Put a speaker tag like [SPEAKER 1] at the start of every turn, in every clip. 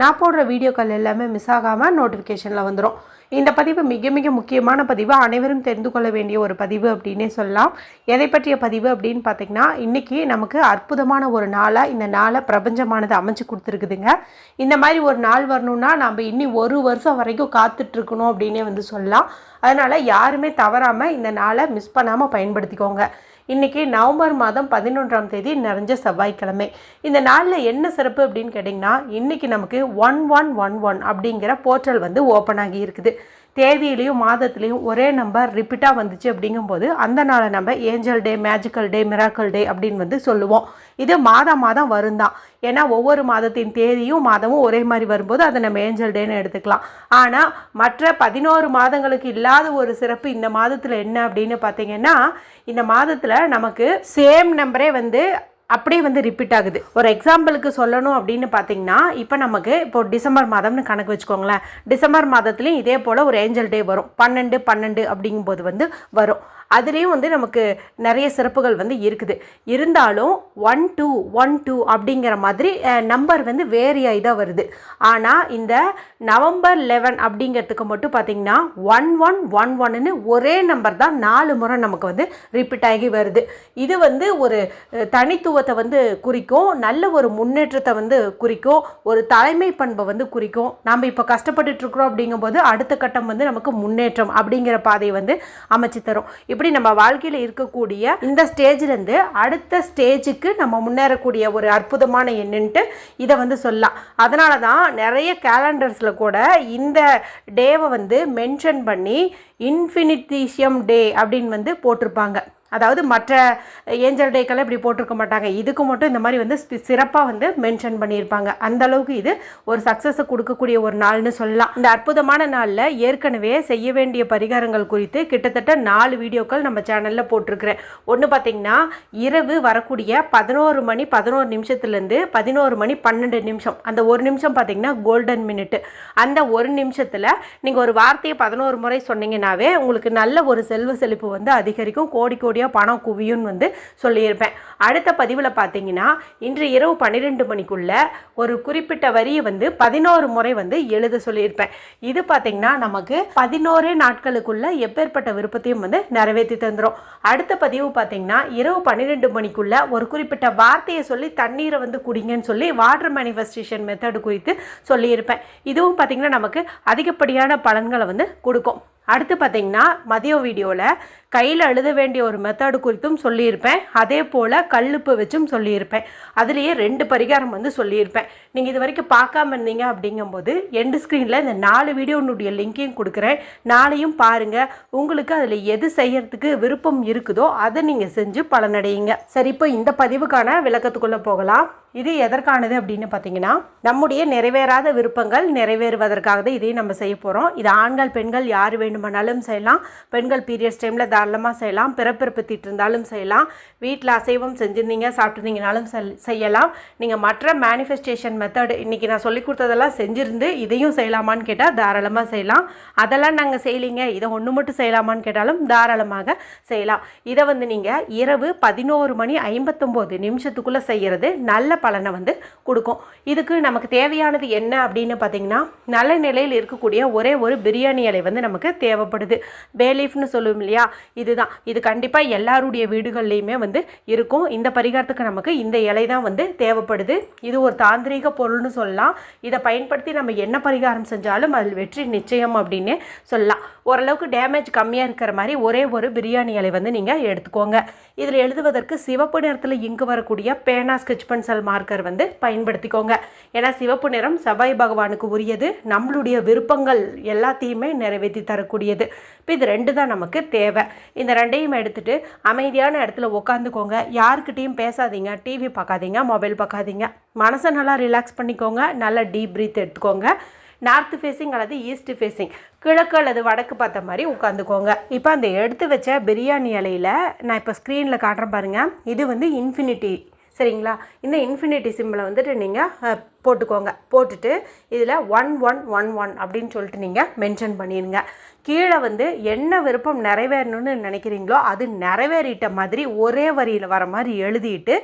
[SPEAKER 1] நான் போடுற வீடியோக்கள் எல்லாமே மிஸ் ஆகாமல் நோட்டிஃபிகேஷனில் வந்துடும் இந்த பதிவு மிக மிக முக்கியமான பதிவு. அனைவரும் தெரிந்து கொள்ள வேண்டிய ஒரு பதிவு அப்படின்னே சொல்லலாம். எதை பற்றிய பதிவு அப்படின்னு பார்த்தீங்கன்னா இன்றைக்கி நமக்கு அற்புதமான ஒரு நாளாக இந்த நாளை பிரபஞ்சமானது அமைச்சு கொடுத்துருக்குதுங்க. இந்த மாதிரி ஒரு நாள் வரணும்னா நம்ம இன்னி ஒரு வருஷம் வரைக்கும் காத்துட்ருக்கணும் அப்படின்னே வந்து சொல்லலாம். அதனால் யாருமே தவறாமல் இந்த நாளை மிஸ் பண்ணாமல் பயன்படுத்திக்கோங்க. இன்றைக்கி நவம்பர் மாதம் பதினொன்றாம் தேதி நிறைஞ்ச செவ்வாய்க்கிழமை. இந்த நாளில் என்ன சிறப்பு அப்படின்னு கேட்டிங்கன்னா இன்றைக்கி நமக்கு ஒன் ஒன் ஒன் ஒன் அப்படிங்கிற போர்ட்டல் வந்து ஓப்பன் ஆகி இருக்குது. தேதியிலையும் மாதத்துலேயும் ஒரே நம்பர் ரிப்பீட்டாக வந்துச்சு அப்படிங்கும்போது அந்த நாளை நம்ம angel day magical day miracle day அப்படின்னு வந்து சொல்லுவோம். இது மாதம் மாதம் வரும் தான் ஏன்னா ஒவ்வொரு மாதத்தின் தேதியும் மாதமும் ஒரே மாதிரி வரும்போது அதை நம்ம ஏஞ்சல் டேன்னு எடுத்துக்கலாம். ஆனால் மற்ற பதினோரு மாதங்களுக்கு இல்லாத ஒரு சிறப்பு இந்த மாதத்தில் என்ன அப்படின்னு பார்த்தீங்கன்னா இந்த மாதத்தில் நமக்கு சேம் நம்பரே வந்து அப்படியே வந்து ரிப்பீட் ஆகுது. ஒரு எக்ஸாம்பிளுக்கு சொல்லணும் அப்படின்னு பார்த்தீங்கன்னா இப்போ நமக்கு இப்போ டிசம்பர் மாதம்னு கணக்கு வச்சுக்கோங்களேன். டிசம்பர் மாதத்துலேயும் இதே போல் ஒரு ஏஞ்சல் டே வரும். பன்னெண்டு பன்னெண்டு அப்படிங்கும்போது வந்து வரும். அதுலேயும் வந்து நமக்கு நிறைய சிறப்புகள் வந்து இருக்குது. இருந்தாலும் ஒன் டூ ஒன் டூ அப்படிங்கிற மாதிரி நம்பர் வந்து வேரியாகி தான் வருது. ஆனால் இந்த நவம்பர் லெவன் அப்படிங்கிறதுக்கு மட்டும் பார்த்திங்கன்னா ஒன் ஒன் ஒன் ஒன்னு ஒரே நம்பர் தான் நாலு முறை நமக்கு வந்து ரிப்பீட் ஆகி வருது. இது வந்து ஒரு தனித்துவ தனித்துவத்தை வந்து குறிக்கும் நல்ல ஒரு முன்னேற்றத்தை வந்து குறிக்கும் ஒரு தலைமை பண்பை வந்து குறிக்கும். நம்ம இப்போ கஷ்டப்பட்டுட்டு இருக்கிறோம் அப்படிங்கும்போது அடுத்த கட்டம் வந்து நமக்கு முன்னேற்றம் அப்படிங்கிற பாதையை வந்து அமைச்சு தரும். இப்படி நம்ம வாழ்க்கையில் இருக்கக்கூடிய இந்த ஸ்டேஜ்லேருந்து அடுத்த ஸ்டேஜுக்கு நம்ம முன்னேறக்கூடிய ஒரு அற்புதமான எண்ணுன்ட்டு இதை வந்து சொல்லலாம். அதனால தான் நிறைய கேலண்டர்ஸில் கூட இந்த டேவை வந்து மென்ஷன் பண்ணி இன்ஃபினிட்டிஷியம் டே அப்படின்னு வந்து போட்டிருப்பாங்க. அதாவது மற்ற ஏஞ்சல் டேக்கெல்லாம் இப்படி போட்டிருக்க மாட்டாங்க. இதுக்கு மட்டும் இந்த மாதிரி வந்து சிறப்பாக வந்து மென்ஷன் பண்ணியிருப்பாங்க. அந்த அளவுக்கு இது ஒரு சக்ஸஸை கொடுக்கக்கூடிய ஒரு நாள்னு சொல்லலாம். இந்த அற்புதமான நாளில் ஏற்கனவே செய்ய வேண்டிய பரிகாரங்கள் குறித்து கிட்டத்தட்ட நாலு வீடியோக்கள் நம்ம சேனலில் போட்டிருக்கிறேன். ஒன்று பார்த்தீங்கன்னா இரவு வரக்கூடிய பதினோரு மணி பதினோரு நிமிஷத்துலேருந்து பதினோரு மணி பன்னெண்டு நிமிஷம். அந்த ஒரு நிமிஷம் பார்த்தீங்கன்னா கோல்டன் மினிட் அந்த ஒரு நிமிஷத்தில் நீங்கள் ஒரு வார்த்தையை பதினோரு முறை சொன்னீங்கன்னாவே உங்களுக்கு நல்ல ஒரு செல்வ செழிப்பு வந்து அதிகரிக்கும். கோடி கோடியாக பணம் குவியும்னு வந்து சொல்லியிருப்பேன். அடுத்த பதிவில் பார்த்தீங்கன்னா இன்று இரவு பன்னிரெண்டு மணிக்குள்ள ஒரு குறிப்பிட்ட வரியை வந்து பதினோரு முறை வந்து எழுத சொல்லியிருப்பேன். இது பார்த்தீங்கன்னா நமக்கு பதினோரே நாட்களுக்குள்ள எப்பேற்பட்ட விருப்பத்தையும் வந்து நிறைவேற்றி தந்துடும் அடுத்த பதிவு பார்த்தீங்கன்னா இரவு பன்னிரெண்டு மணிக்குள்ள ஒரு குறிப்பிட்ட வார்த்தையை சொல்லி தண்ணீரை வந்து குடிங்கன்னு சொல்லி வாட்டர் மேனிஃபெஸ்டேஷன் மெத்தட் குறித்து சொல்லியிருப்பேன். இதுவும் பார்த்தீங்கன்னா நமக்கு அதிகப்படியான பலன்களை வந்து கொடுக்கும். அடுத்து பார்த்தீங்கன்னா மதிய வீடியோவில் கையில் எழுத வேண்டிய ஒரு மெத்தடு குறித்தும் சொல்லியிருப்பேன். அதே போல் கல்லுப்பு வச்சும் சொல்லியிருப்பேன். அதுலேயே ரெண்டு பரிகாரம் வந்து சொல்லியிருப்பேன். நீங்கள் இது வரைக்கும் பார்க்காம இருந்தீங்க அப்படிங்கும்போது எண்டு ஸ்க்ரீனில் இந்த நாலு வீடியோனுடைய லிங்க்கையும் கொடுக்குறேன். நாளையும் பாருங்கள் உங்களுக்கு அதில் எது செய்யறதுக்கு விருப்பம் இருக்குதோ அதை நீங்கள் செஞ்சு பலனடையுங்க. சரி இப்போ இந்த பதிவுக்கான விளக்கத்துக்குள்ளே போகலாம். இது எதற்கானது அப்படின்னு பார்த்தீங்கன்னா நம்முடைய நிறைவேறாத விருப்பங்கள் நிறைவேறுவதற்காக தான் இதையும் நம்ம செய்ய போகிறோம் இது ஆண்கள் பெண்கள் யார் வேண்டுமானாலும் செய்யலாம். பெண்கள் பீரியட்ஸ் டைமில் தாராளமாக செய்யலாம். பிறப்பிறப்பு தீட்டு இருந்தாலும் செய்யலாம். வீட்டில் அசைவம் செஞ்சுருந்தீங்க சாப்பிட்ருந்தீங்கனாலும் செல்- செய்யலாம். நீங்கள் மற்ற மேனிஃபெஸ்டேஷன் மெத்தட் இன்றைக்கி நான் சொல்லி கொடுத்ததெல்லாம் செஞ்சுருந்து இதையும் செய்யலாமான்னு கேட்டால் தாராளமாக செய்யலாம். அதெல்லாம் நாங்கள் செய்யலிங்க. இதை ஒன்று மட்டும் செய்யலாமான்னு கேட்டாலும் தாராளமாக செய்யலாம். இதை வந்து நீங்கள் இரவு பதினோரு மணி ஐம்பத்தொம்போது நிமிஷத்துக்குள்ளே செய்கிறது நல்ல பலனை வந்து கொடுக்கும். இதுக்கு நமக்கு தேவையானது என்ன அப்படின்னு பார்த்தீங்கன்னா நல்ல நிலையில் இருக்கக்கூடிய ஒரே ஒரு பிரியாணி இலை வந்து நமக்கு தேவைப்படுது. பேலீஃப்னு சொல்லுவோம் இல்லையா? இதுதான். இது கண்டிப்பாக எல்லாருடைய வீடுகள்லையுமே வந்து இருக்கும். இந்த பரிகாரத்துக்கு நமக்கு இந்த இலை தான் வந்து தேவைப்படுது. இது ஒரு தாந்திரீக பொருள்னு சொல்லலாம். இதை பயன்படுத்தி நம்ம என்ன பரிகாரம் செஞ்சாலும் அதில் வெற்றி நிச்சயம் அப்படின்னு சொல்லலாம். ஓரளவுக்கு டேமேஜ் கம்மியாக இருக்கிற மாதிரி ஒரே ஒரு பிரியாணி இலை வந்து நீங்கள் எடுத்துக்கோங்க. இதில் எழுதுவதற்கு சிவப்பு நிறத்தில் இங்கு வரக்கூடிய பேனா ஸ்கெச் பென்சில் மார்க்கர் வந்து பயன்படுத்திக்கோங்க. ஏன்னா சிவப்பு நிறம் செவ்வாய் பகவானுக்கு உரியது. நம்மளுடைய விருப்பங்கள் எல்லாத்தையுமே நிறைவேற்றி தரக்கூடியது இப்போ இது ரெண்டு தான் நமக்கு தேவை. இந்த ரெண்டையும் எடுத்துட்டு அமைதியான இடத்துல உட்காந்துக்கோங்க யாருக்கிட்டேயும் பேசாதீங்க. டிவி பார்க்காதீங்க. மொபைல் பார்க்காதீங்க. மனசை நல்லா ரிலாக்ஸ் பண்ணிக்கோங்க. நல்லா டீப் ப்ரீத் எடுத்துக்கோங்க. நார்த் ஃபேஸிங் அல்லது ஈஸ்ட் ஃபேஸிங் கிழக்கு அல்லது வடக்கு பார்த்த மாதிரி உட்காந்துக்கோங்க இப்போ அந்த எடுத்து வச்ச பிரியாணி இலையில் நான் இப்போ ஸ்க்ரீனில் காட்டுறேன் பாருங்கள் இது வந்து இன்ஃபினிட்டி சரிங்களா? இந்த இன்ஃபினிட்டி சிம்பிளை வந்துட்டு நீங்கள் போட்டுக்கோங்க. போட்டுட்டு இதில் ஒன் ஒன் ஒன் ஒன் அப்படின்னு சொல்லிட்டு நீங்கள் மென்ஷன் பண்ணிடுங்க கீழே வந்து என்ன விருப்பம் நிறைவேறணும்னு நினைக்கிறீங்களோ அது நிறைவேறிட்ட மாதிரி ஒரே வரியில் வர மாதிரி எழுதிட்டு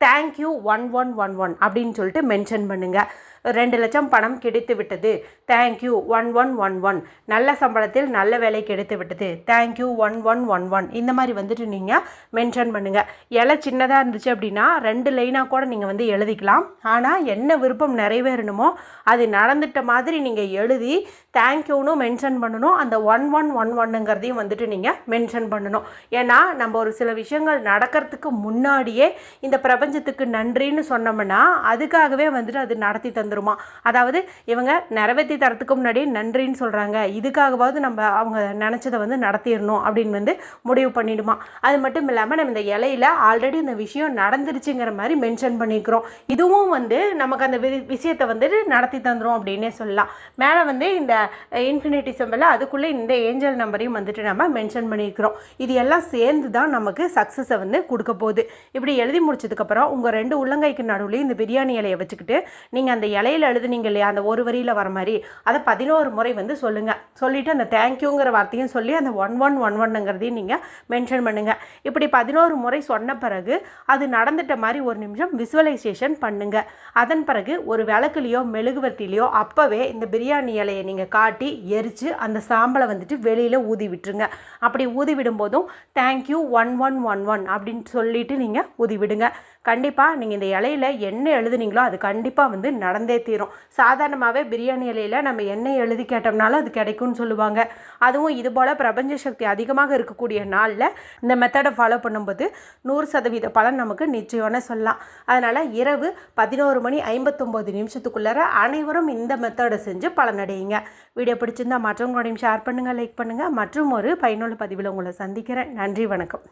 [SPEAKER 1] thank you one one one one அப்படின்னு சொல்லிட்டு மென்ஷன் பண்ணுங்கள் ரெண்டு லட்சம் பணம் கிடைத்து விட்டது. Thank you one one one one நல்ல சம்பளத்தில் நல்ல வேலை கிடைத்து விட்டது. Thank you one one one one இந்த மாதிரி வந்துட்டு நீங்கள் மென்ஷன் பண்ணுங்கள் இலை சின்னதாக இருந்துச்சு அப்படின்னா ரெண்டு லைனாக கூட நீங்கள் வந்து எழுதிக்கலாம். ஆனால் என்ன விருப்பம் நிறைவேறணுமோ அது நடந்துட்ட மாதிரி நீங்கள் எழுதி தேங்க்யூன்னு மென்ஷன் பண்ணணும். அந்த ஒன் ஒன் ஒன் ஒன்னுங்கிறதையும் வந்துட்டு நீங்கள் மென்ஷன் பண்ணணும். ஏன்னா நம்ம ஒரு சில விஷயங்கள் நடக்கிறதுக்கு முன்னாடியே இந்த பிரபஞ்சத்துக்கு நன்றின்னு சொன்னோம்னா அதுக்காகவே வந்துட்டு அது நடத்தி வந்துருமா அதாவது இவங்க நிறைவேற்றி தரத்துக்கு முன்னாடி நன்றின்னு சொல்கிறாங்க இதுக்காகவாவது நம்ம அவங்க நினச்சதை வந்து நடத்திடணும் அப்படின்னு வந்து முடிவு பண்ணிடுமா? அது மட்டும் இல்லாமல் நம்ம இந்த இலையில ஆல்ரெடி இந்த விஷயம் நடந்துருச்சுங்கிற மாதிரி மென்ஷன் பண்ணிக்கிறோம். இதுவும் வந்து நமக்கு அந்த வி விஷயத்தை வந்துட்டு நடத்தி தந்துடும் அப்படின்னே சொல்லலாம். மேலே வந்து இந்த இன்ஃபினிட்டி சிம்பிளில் அதுக்குள்ளே இந்த ஏஞ்சல் நம்பரையும் வந்துட்டு நம்ம மென்ஷன் பண்ணியிருக்கிறோம் இது எல்லாம் சேர்ந்து தான் நமக்கு சக்ஸஸை வந்து கொடுக்க போகுது. இப்படி எழுதி முடிச்சதுக்கப்புறம் உங்கள் ரெண்டு உள்ளங்கைக்கு நடுவுலையும் இந்த பிரியாணி இலையை வச்சுக்கிட்டு நீங்கள் அந்த இலையில எழுதுனீங்க இல்லையா? அந்த ஒரு வரியில் வர மாதிரி. அதை பதினோரு முறை வந்து சொல்லுங்கள் சொல்லிவிட்டு அந்த தேங்க்யூங்கிற வார்த்தையும் சொல்லி அந்த ஒன் ஒன் ஒன் ஒன்னுங்கிறதையும் நீங்கள் மென்ஷன் பண்ணுங்கள் இப்படி பதினோரு முறை சொன்ன பிறகு அது நடந்துட்ட மாதிரி ஒரு நிமிஷம் விசுவலைசேஷன் பண்ணுங்கள் அதன் பிறகு ஒரு விளக்குலையோ மெழுகுவர்த்திலையோ அப்போவே இந்த பிரியாணி இலையை நீங்கள் காட்டி எரித்து அந்த சாம்பலை வந்துட்டு வெளியில் ஊதி விட்டுருங்க. அப்படி ஊதி விடும்போதும் thank you one one one one அப்படின்னு சொல்லிட்டு நீங்கள் ஊதி விடுங்க. கண்டிப்பாக நீங்கள் இந்த இலையில என்ன எழுதுனீங்களோ அது கண்டிப்பாக வந்து நடந்தே தீரும். சாதாரணமாகவே பிரியாணி இலையில் நம்ம என்ன எழுதி கேட்டோம்னாலும் அது கிடைக்கும்னு சொல்லுவாங்க. அதுவும் இது போல் பிரபஞ்ச சக்தி அதிகமாக இருக்கக்கூடிய நாளில் இந்த மெத்தடை ஃபாலோ பண்ணும்போது நூறு சதவீத பலன் நமக்கு நிச்சயம்னு சொல்லலாம். அதனால் இரவு பதினோரு மணி ஐம்பத்தொம்போது நிமிஷத்துக்குள்ளார அனைவரும் இந்த மெத்தடை செஞ்சு பலனடையுங்க. வீடியோ பிடிச்சிருந்தா மற்றவங்களோடையும் ஷேர் பண்ணுங்கள் லைக் பண்ணுங்கள் மற்றும் ஒரு பயனுள்ள பதிவில் உங்களை சந்திக்கிறேன். நன்றி வணக்கம்.